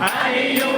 Ay, yo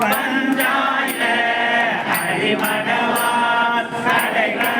பஞ்சாய அடிமடவார் கடைகள்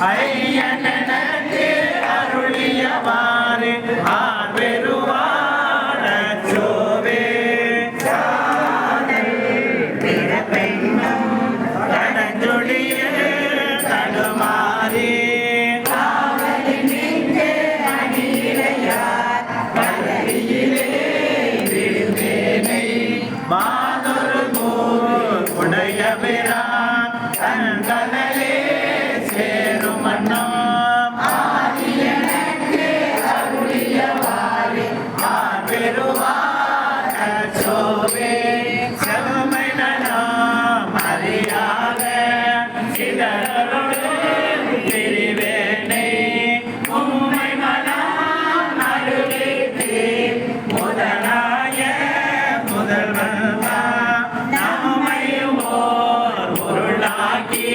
ஐயனக்கு அருளியவாறு R பெருவாழ கடஞ்சொழிய தடுமாறி. மாதொரு கூர் உடைய பிரான் முதலாய முதல்வன் நம்மையும் ஓர் பொருளாக்கி